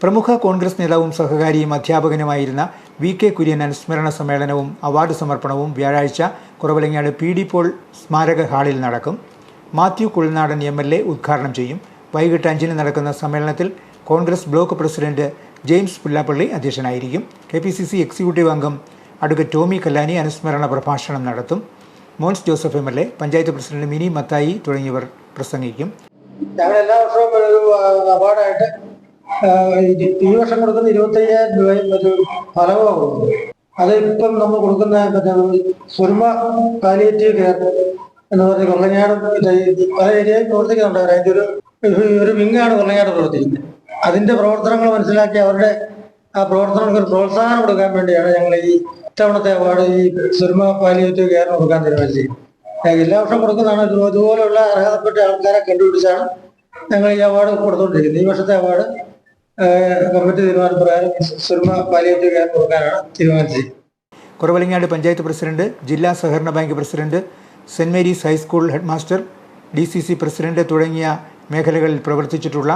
പ്രമുഖ കോൺഗ്രസ് നേതാവും സഹകാരിയും അധ്യാപകനുമായിരുന്ന വി കെ കുര്യൻ അനുസ്മരണ സമ്മേളനവും അവാർഡ് സമർപ്പണവും വ്യാഴാഴ്ച കുറവലങ്ങാട് പി ഡി പോൾ സ്മാരക ഹാളിൽ നടക്കും. Mathew Kuzhalnadan M L A ഉദ്ഘാടനം ചെയ്യും. വൈകിട്ട് അഞ്ചിന് നടക്കുന്ന സമ്മേളനത്തിൽ Congress block president James Pullappally അധ്യക്ഷനായിരിക്കും. K P C C executive അംഗം അടുക്ക ടോമി കല്ലാനി അനുസ്മരണ പ്രഭാഷണം നടത്തും. Mons Joseph M L A panchayat president Mini Mathai തുടങ്ങിയവർ പ്രസംഗിക്കും. ഞങ്ങൾ എല്ലാ വർഷവും അവാർഡായിട്ട് ഈ വർഷം കൊടുക്കുന്ന ഇരുപത്തയ്യായിരം രൂപയും മറ്റു ഫലവും അത് ഇപ്പം നമ്മൾ കൊടുക്കുന്ന മറ്റേ സുർമ പാലിയേറ്റീവ് കെയർ എന്ന് പറഞ്ഞ കൊള്ളങ്ങാടും പല ഏരിയയിൽ പ്രവർത്തിക്കുന്നുണ്ട്. അതിന്റെ ഒരു ഒരു- വിങ്ങാണ് കൊള്ളങ്ങാട് പ്രവർത്തിക്കുന്നത് അതിന്റെ പ്രവർത്തനങ്ങൾ മനസ്സിലാക്കി അവരുടെ ആ പ്രവർത്തനങ്ങൾക്ക് ഒരു പ്രോത്സാഹനം കൊടുക്കാൻ വേണ്ടിയാണ് ഞങ്ങൾ ഈ ഇത്തവണത്തെ അവാർഡ് ഈ സുർമ പാലിയേറ്റീവ് കെയറിന് കൊടുക്കാൻ തീരുമാനിച്ചത്. എല്ലാ വർഷം കൊടുക്കുന്നതാണ്. ഇതുപോലെയുള്ള അർഹതപ്പെട്ട ആൾക്കാരെ കണ്ടുപിടിച്ചാണ് ഞങ്ങൾ ഈ അവാർഡ് കൊടുത്തുകൊണ്ടിരിക്കുന്നത് ഈ വർഷത്തെ അവാർഡ് കമ്മിറ്റി തീരുമാനപ്രകാരം സുർമ പാലിയേറ്റീവ് കുറവലങ്ങാട് പഞ്ചായത്ത് പ്രസിഡന്റ് ജില്ലാ സഹകരണ bank president Saint Mary's high school headmaster D C C president തുടങ്ങിയ മേഖലകളിൽ പ്രവർത്തിച്ചിട്ടുള്ള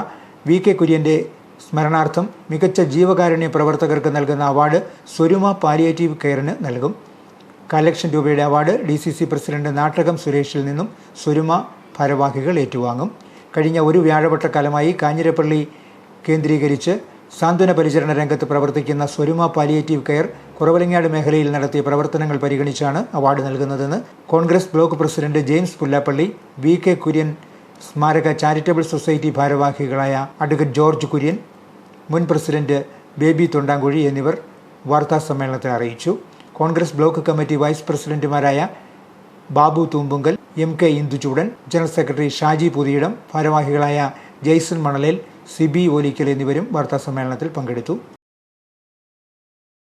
വി കെ കുര്യന്റെ സ്മരണാർത്ഥം മികച്ച ജീവകാരുണ്യ പ്രവർത്തകർക്ക് നൽകുന്ന അവാർഡ് സ്വരുമ പാലിയേറ്റീവ് കെയറിന് നൽകും. ലക്ഷം രൂപയുടെ award D C C president Nattakom സുരേഷിൽ നിന്നും സ്വരുമ ഭാരവാഹികൾ ഏറ്റുവാങ്ങും. കഴിഞ്ഞ ഒരു വ്യാഴവട്ടക്കാലമായി കാഞ്ഞിരപ്പള്ളി കേന്ദ്രീകരിച്ച് സാന്ത്വന പരിചരണ രംഗത്ത് പ്രവർത്തിക്കുന്ന സ്വരുമ പാലിയേറ്റീവ് കെയർ കുറവലങ്ങാട് മേഖലയിൽ നടത്തിയ പ്രവർത്തനങ്ങൾ പരിഗണിച്ചാണ് അവാർഡ് നൽകുന്നതെന്ന് Congress block president James Pullappally V K Kurian സ്മാരക ചാരിറ്റബിൾ സൊസൈറ്റി ഭാരവാഹികളായ അഡ്വക്കേറ്റ് ജോർജ് കുര്യൻ മുൻ പ്രസിഡന്റ് ബേബി തൊണ്ടാങ്കുഴി എന്നിവർ വാർത്താ സമ്മേളനത്തിൽ അറിയിച്ചു. കോൺഗ്രസ് ബ്ലോക്ക് കമ്മിറ്റി വൈസ് പ്രസിഡന്റുമാരായ Babu Thoombunkal M K Induchoodan general secretary Shaji Puthiyidam ഭാരവാഹികളായ ജെയ്സൺ മണലേൽ സിബി ഓലിക്കൽ എന്നിവരും വാർത്താസമ്മേളനത്തിൽ പങ്കെടുത്തു